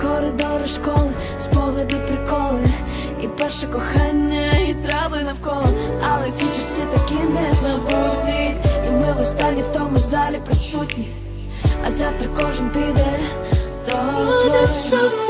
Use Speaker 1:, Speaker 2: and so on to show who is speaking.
Speaker 1: Коридори школи, спогади, приколи, і перше кохання, і трави навколо. Але ці часи такі незабутні, і ми в останні в тому залі присутні. А завтра кожен піде до
Speaker 2: сумувати